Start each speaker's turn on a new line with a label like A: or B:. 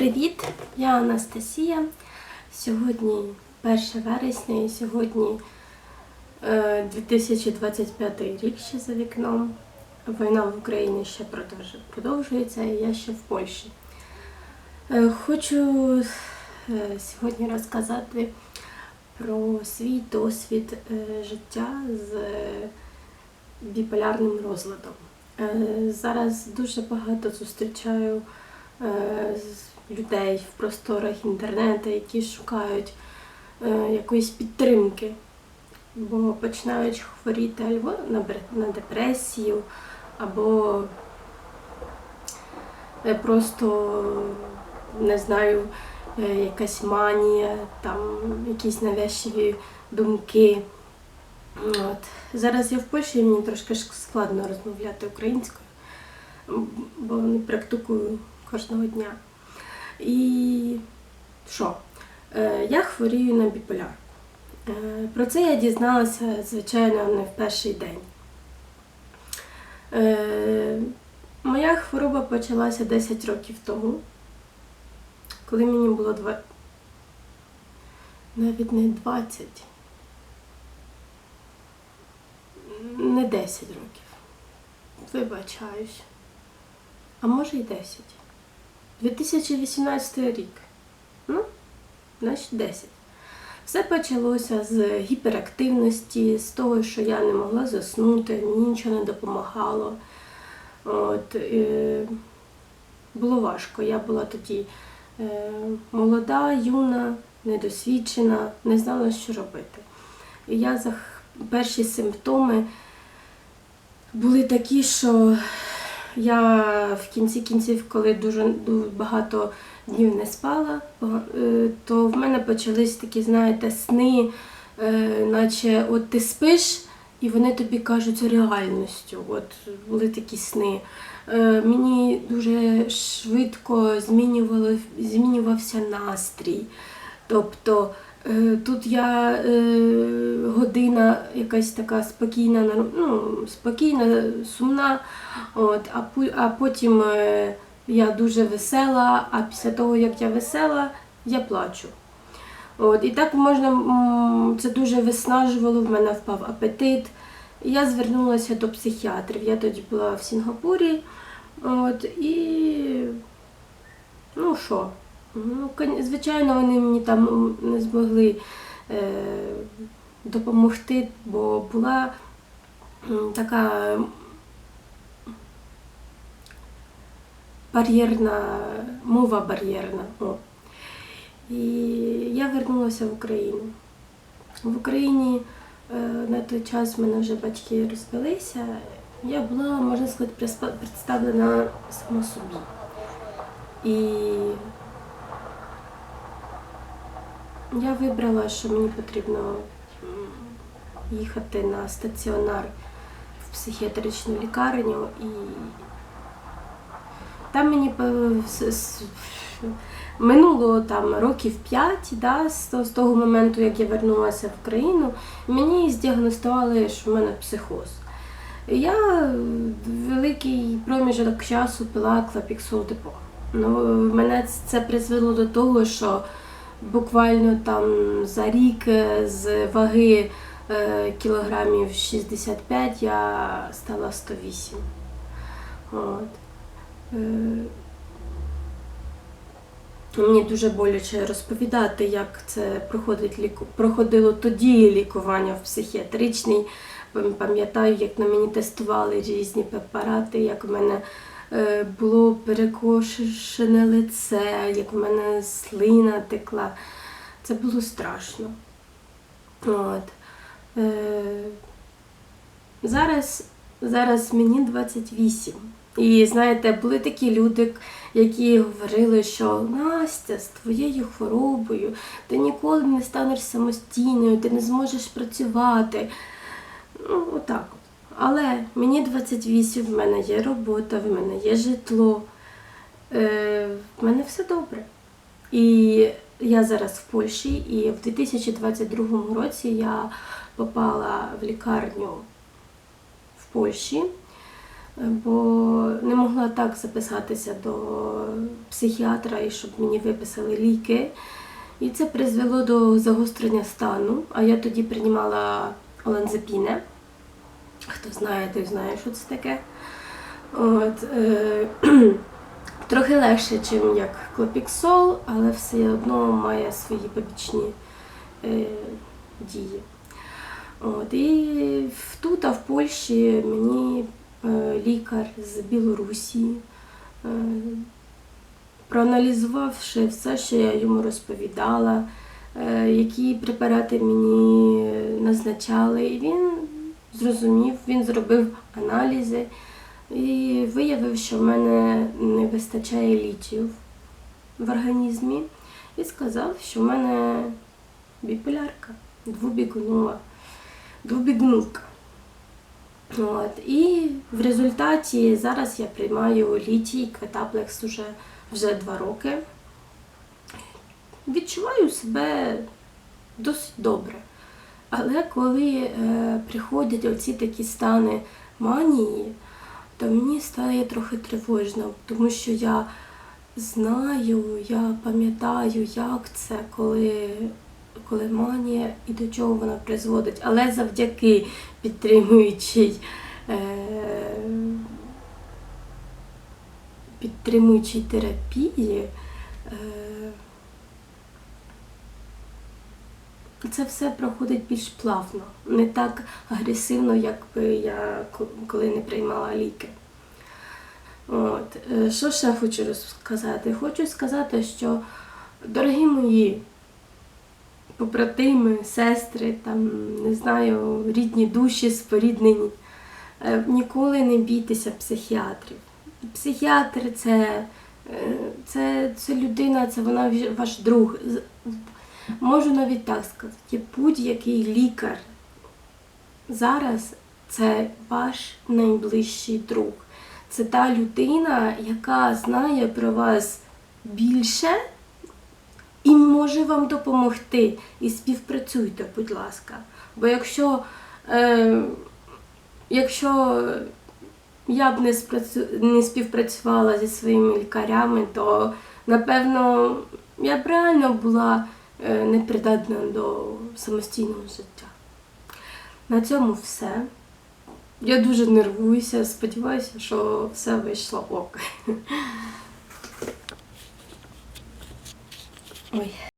A: Привіт! Я Анастасія. Сьогодні 1 вересня і сьогодні е, 2025 рік ще за вікном. Війна в Україні ще продовжується, і я ще в Польщі. Е, Хочу е, сьогодні розказати про свій досвід е, життя з е, біполярним розладом. Е, Зараз дуже багато зустрічаю е, людей в просторах інтернету, які шукають е, якоїсь підтримки, бо починають хворіти або на депресію, або е, просто не знаю, е, якась манія, там якісь навязчиві думки. От. Зараз я в Польщі, і мені трошки складно розмовляти українською, бо не практикую кожного дня. І що? Е, Я хворію на біполярку. Е, Про це я дізналася, звичайно, не в перший день. Е, Моя хвороба почалася 10 років тому, коли мені було два... навіть не 20. Не 10 років. Вибачаюсь. А може й 10. 2018 рік. Ну, значить 10. Все почалося з гіперактивності, з того, що я не могла заснути, мені нічого не допомагало. От, е, було важко. Я була тоді е, молода, юна, недосвідчена, не знала, що робити. І я за перші симптоми були такі, що я в кінці кінців, коли дуже багато днів не спала, е, то в мене почались такі, знаєте, сни, е, наче от ти спиш, і вони тобі кажуть реальністю. От були такі сни. Е, Мені дуже швидко змінювався настрій. Тобто тут я е, година якась така спокійна, ну, спокійна, сумна, от, а, а потім е, я дуже весела, а після того, як я весела, я плачу. От, і так можна, це дуже виснажувало, в мене впав апетит. Я звернулася до психіатрів. Я тоді була в Сінгапурі. От, і ну що, ну, звичайно, вони мені там не змогли е, допомогти, бо була така бар'єрна, мова бар'єрна. І я вернулася в Україну. В Україні е, на той час в мене вже батьки розвелися. Я була, можна сказати, представлена сама собі. І я вибрала, що мені потрібно їхати на стаціонар в психіатричну лікарню і там мені минуло там років 5, да, з, того- моменту, як я вернулася в країну, мені здіагностували, що в мене психоз. Я великий проміжок часу пила клапіксол. Ну, мене це призвело до того, що буквально там за рік е, з ваги е, кілограмів 65 я стала 108. От. Е, Мені дуже боляче розповідати, як це проходить проходило тоді лікування в психіатричній. Пам'ятаю, як на мені тестували різні препарати, як в мене було перекошене лице, як в мене слина текла. Це було страшно. От. Е, зараз, зараз мені 28. І знаєте, були такі люди, які говорили, що Настя, з твоєю хворобою ти ніколи не станеш самостійною, ти не зможеш працювати. Ну, отак от. Але мені 28, в мене є робота, в мене є житло, е, в мене все добре. І я зараз в Польщі, і в 2022 році я попала в лікарню в Польщі. бо не могла так записатися до психіатра і щоб мені виписали ліки. І це призвело до загострення стану. А я тоді приймала олензапіне. Хто знає, той знає, що це таке. От, е, трохи легше, ніж як клопіксол, але все одно має свої побічні е, дії. От, і тут, а в Польщі, мені е, лікар з Білорусі, е, проаналізувавши все, що я йому розповідала, е, які препарати мені назначали, і він зрозумів, він зробив аналізи і виявив, що в мене не вистачає літію в організмі, і сказав, що в мене біполярка, двобігунова, двобігнувка. От. І в результаті зараз я приймаю літій кветаплекс уже вже два роки. Відчуваю себе досить добре. Але коли е, приходять оці такі стани манії, то мені стає трохи тривожно, тому що я знаю, я пам'ятаю, як це, коли, коли манія і до чого вона призводить. Але завдяки підтримуючій, е, підтримуючій терапії. Е, це все проходить більш плавно, не так агресивно, як би я коли не приймала ліки. От. е, Що ще хочу розказати? Хочу сказати, що дорогі мої побратими, сестри, там, не знаю, рідні душі споріднені, е, ніколи не бійтеся психіатрів. Психіатр це, е, це, це людина, це вона ваш друг. Можу навіть так сказати, будь-який лікар зараз це ваш найближчий друг. Це та людина, яка знає про вас більше і може вам допомогти. І співпрацюйте, будь ласка. Бо якщо, е, якщо я б не, спрацю... не співпрацювала зі своїми лікарями, то напевно я б реально була непридатна до самостійного життя. На цьому все. Я дуже нервуюся, сподіваюся, що все вийшло ок. Ой.